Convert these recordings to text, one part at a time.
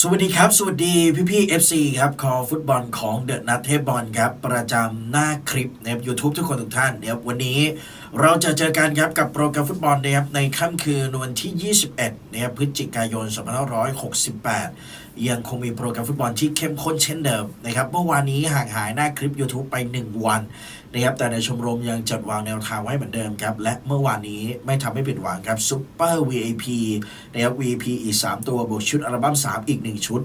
สวัสดีครับ สวัสดีพี่พี่ๆ FC ครับ คอฟุตบอลของเดอะนัทเทบอลครับ ประจำหน้าคลิปนะครับ YouTube ทุกคนทุกท่านนะครับวันนี้เราจะเจอกันครับกับโปรแกรมฟุตบอลนะครับในค่ำคืนวันที่ 21นะครับพฤศจิกายน 2568 ยังคงมีโปรแกรมฟุตบอลที่เข้มข้นเช่นเดิมนะครับเมื่อวานนี้ห่างหายหน้าคลิป YouTube ไป 1 วันนะครับแต่ในชมรมยังจัดวางแนวทางไว้เหมือนเดิมครับ และเมื่อวานนี้ไม่ทำให้ผิดหวังครับซุปเปอร์ VIP นะครับ VIP อีก 3 ตัวบวกชุดอัลบั้ม3 อีก 1 ชุด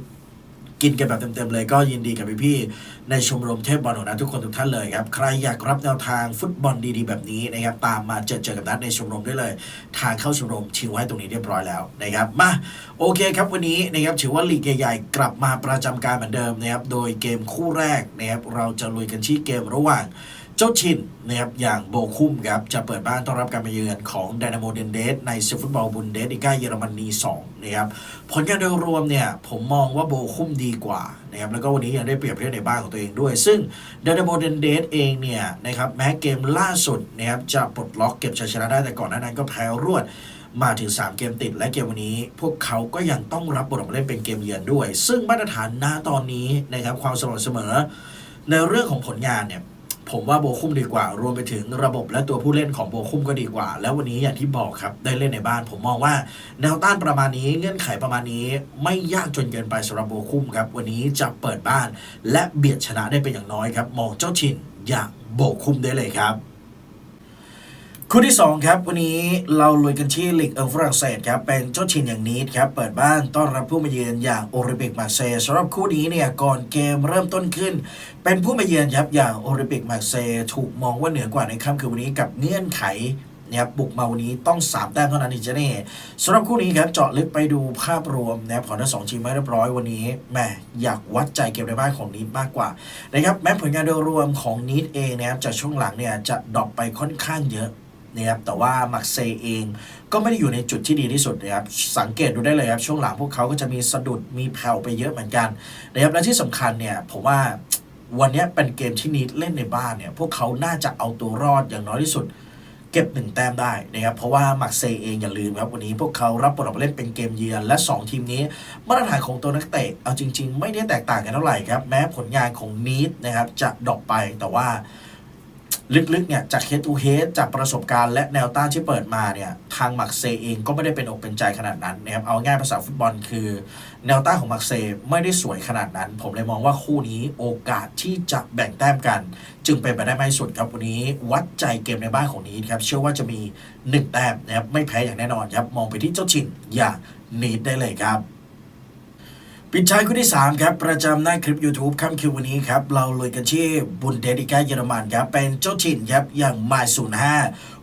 กินกันแบบเต็มๆเลยก็ยินดีกับพี่ๆในชมรมเทพบอลของนัททุกคนทุกท่านเลยครับ ใครอยากรับแนวทางฟุตบอลดีๆแบบนี้นะครับตามมาเจอเจอกับนัทในชมรมได้เลย ทางเข้าชมรมชิวไว้ตรงนี้เรียบร้อยแล้วนะครับมาโอเคครับวันนี้นะครับถือว่าลีกใหญ่ๆกลับมาประจำการเหมือนเดิมนะครับโดยเกมคู่แรกนะครับเราจะลุยกันที่เกมระหว่าง เจ้าชินนะครับอย่างโบคุ้มครับจะเปิดบ้านต้อนรับการมาเยือนของไดนาโมเดนเดสในศึกฟุตบอลบุนเดสลิก้าเยอรมนี2นะครับผลงานโดยรวมเนี่ยผมมองว่าโบคุ้มดีกว่านะครับแล้วก็วันนี้ยังได้เปรียบเทียบในบ้านของตัวเองด้วย ซึ่งไดนาโมเดนเดสเองเนี่ยนะครับแม้เกมล่าสุดนะครับจะปลดล็อกเก็บชัยชนะได้แต่ก่อนหน้านั้นก็แพ้รวดมาถึง 3 เกมติด และเกมวันนี้ พวกเขาก็ยังต้องรับบทลงเล่นเป็นเกมเยือนด้วย ซึ่งมาตรฐานณตอนนี้นะครับความสม่ำเสมอ ในเรื่องของผลงานเนี่ย ผมว่าโบคุ้มดีกว่า รวมไปถึงระบบและตัวผู้เล่นของโบคุ้มก็ดีกว่า แล้ววันนี้อย่างที่บอกครับได้เล่นในบ้าน ผมมองว่าแนวต้านประมาณนี้เงื่อนไขประมาณนี้ ไม่ยากจนเกินไปสำหรับโบคุ้มครับวันนี้จะเปิดบ้าน และเบียดชนะได้เป็นอย่างน้อยครับ มองเจ้าชินอย่างโบคุ้มได้เลยครับ คู่ที่ 2 ครับ วันนี้เราลุยกันที่ลีกเอิงฝรั่งเศสครับเป็นเจ้าชินอย่างนี้ครับ เปิดบ้านต้อนรับผู้มาเยือนอย่างโอริมปิกมาเซย์สำหรับคู่นี้เนี่ยก่อนเกมเริ่มต้นขึ้น เป็นผู้มาเยือนครับอย่างโอลิมปิกมาเซย์ถูกมองว่าเหนือกว่าในค่ำคืนวันนี้กับเงื่อนไขนะครับบุกมาวันนี้ต้อง 3 แต้มเท่านั้นที่จะได้สำหรับคู่นี้ครับเจาะลึกไปดูภาพรวมนะครับของทั้งสองทีมไม่เรียบร้อยวันนี้แหม่อยากวัดใจเกมในบ้านของนีดมากกว่านะครับแม้ผลงานโดยรวมของนีดเองนะครับจากช่วงหลังเนี่ยจะดรอปไปค่อนข้างเยอะ นะครับแต่ว่ามักเซเองก็ไม่ได้อยู่ในจุดที่ดีที่สุดนะครับสังเกตดูได้เลยครับช่วงหลังพวกเขาก็จะมีสะดุดมีแผ่วไปเยอะเหมือนกันนะครับและที่สำคัญเนี่ยผมว่าวันนี้เป็นเกมที่นีดเล่นในบ้านเนี่ยพวกเขาน่าจะเอาตัวรอดอย่างน้อยที่สุด เก็บหนึ่งแต้มได้นะครับเพราะว่ามักเซเองอย่าลืมครับวันนี้พวกเขารับบทออกมาเล่นเป็นเกมเยือนและ 2 ทีมนี้มาตรฐานของตัวนักเตะเอาจริง ๆ ไม่ได้แตกต่างกันเท่าไหร่ครับแม้ผลงานของนีดนะครับจะดรอปไปแต่ว่า ลึกๆเนี่ยจากเฮดทูเฮดจากประสบการณ์และแนวต้านที่เปิดมาเนี่ยทางมักเซเองก็ไม่ได้เป็นอกเป็นใจขนาดนั้นนะครับเอาง่ายภาษาฟุตบอลคือ แนวต้านของมักเซไม่ได้สวยขนาดนั้น ผมเลยมองว่าคู่นี้โอกาสที่จะแบ่งแต้มกัน จึงเป็นไปได้ไม่สุดครับวันนี้วัดใจเกมในบ้านของนี้ครับเชื่อว่าจะมี 1 แต้มนะครับไม่แพ้อย่างแน่นอนครับมองไปที่เจ้าชินอย่างนีดได้เลยครับ ปิดท้ายคู่ที่ 3 ครับ ประจำหน้าคลิป YouTube ค่ำคืนวันนี้ครับ เราเลยกันที่บุนเดลิก้าเยอรมันครับ เป็นเจ้าถิ่นครับ อย่างมาศูนย์ห้า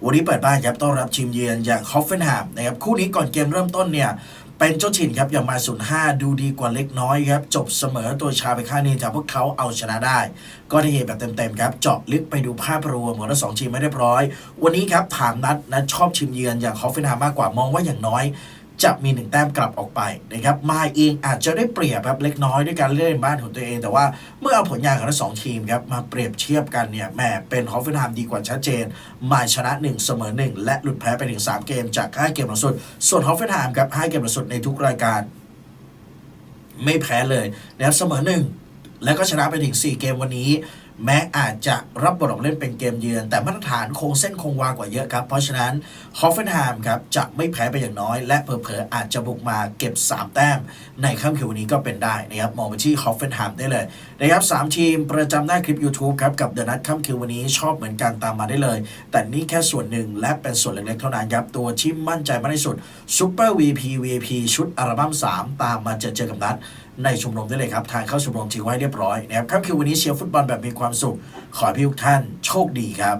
วันนี้เปิดบ้านครับ ต้อนรับทีมเยือนอย่างฮอฟเฟนแฮมนะครับ คู่นี้ก่อนเกมเริ่มต้นเนี่ย เป็นเจ้าถิ่นครับ อย่างมาศูนย์ห้าดูดีกว่าเล็กน้อยครับ จบเสมอตัวชาไปข้างนี้จากพวกเขาเอาชนะได้ ก็ได้เห็นแบบเต็มๆครับ เจาะลึกไปดูภาพรวมของทั้งสองทีมไม่เรียบร้อย วันนี้ครับถามนัดนัดชอบทีมเยือนอย่างฮอฟเฟนแฮมมากกว่ามองว่าอย่างน้อย จะมีหนึ่งแต้มกลับออกไปนะครับมาเองอาจจะได้เปรียบครับเล็กน้อยด้วยการเล่นบ้านของตัวเอง แต่ว่าเมื่อเอาผลงานของทั้งสองทีมครับมาเปรียบเทียบกันเนี่ยแหม่เป็นฮอฟเฟนไฮม์ดีกว่าชัดเจน มาชนะ 1 เสมอ 1 และหลุดแพ้ไปถึง3เกมจาก 5 เกมลังสุด ส่วนฮอฟเฟนไฮม์ครับ5เกมลังสุดในทุกรายการ ไม่แพ้เลยนะครับเสมอหนึ่งแล้วก็ชนะไปถึง 4 เกมวันนี้ แม้อาจจะรับบทออกเล่นเป็นเกมเยือน แต่มาตรฐานคงเส้นคงวากว่าเยอะครับ เพราะฉะนั้นฮอฟเฟนไฮม์ครับจะไม่แพ้ไปอย่างน้อย และเผลอๆอาจจะบุกมาเก็บ 3 แต้ม ในค่ำคืนวันนี้ก็เป็นได้นะครับมองไปที่ฮอฟเฟนไฮม์ได้เลยนะครับสามทีมประจำหน้าคลิป YouTube ครับกับเดอะนัทค่ำคืนวันนี้ชอบเหมือนกันตามมาได้เลย แต่นี่แค่ส่วนหนึ่งและเป็นส่วนเล็กๆเท่านั้นครับตัวที่มั่นใจมากที่สุด Super VP VP ชุดอัลบั้ม3 ตามมาเจอเจอกับนัด ในชมรมได้เลยครับ ทางเข้าชมรมทิ้งไว้เรียบร้อยนะครับค่ำคืนวันนี้เชียร์ฟุตบอลแบบมีความสุข ขอให้พี่ทุกท่านโชคดีครับ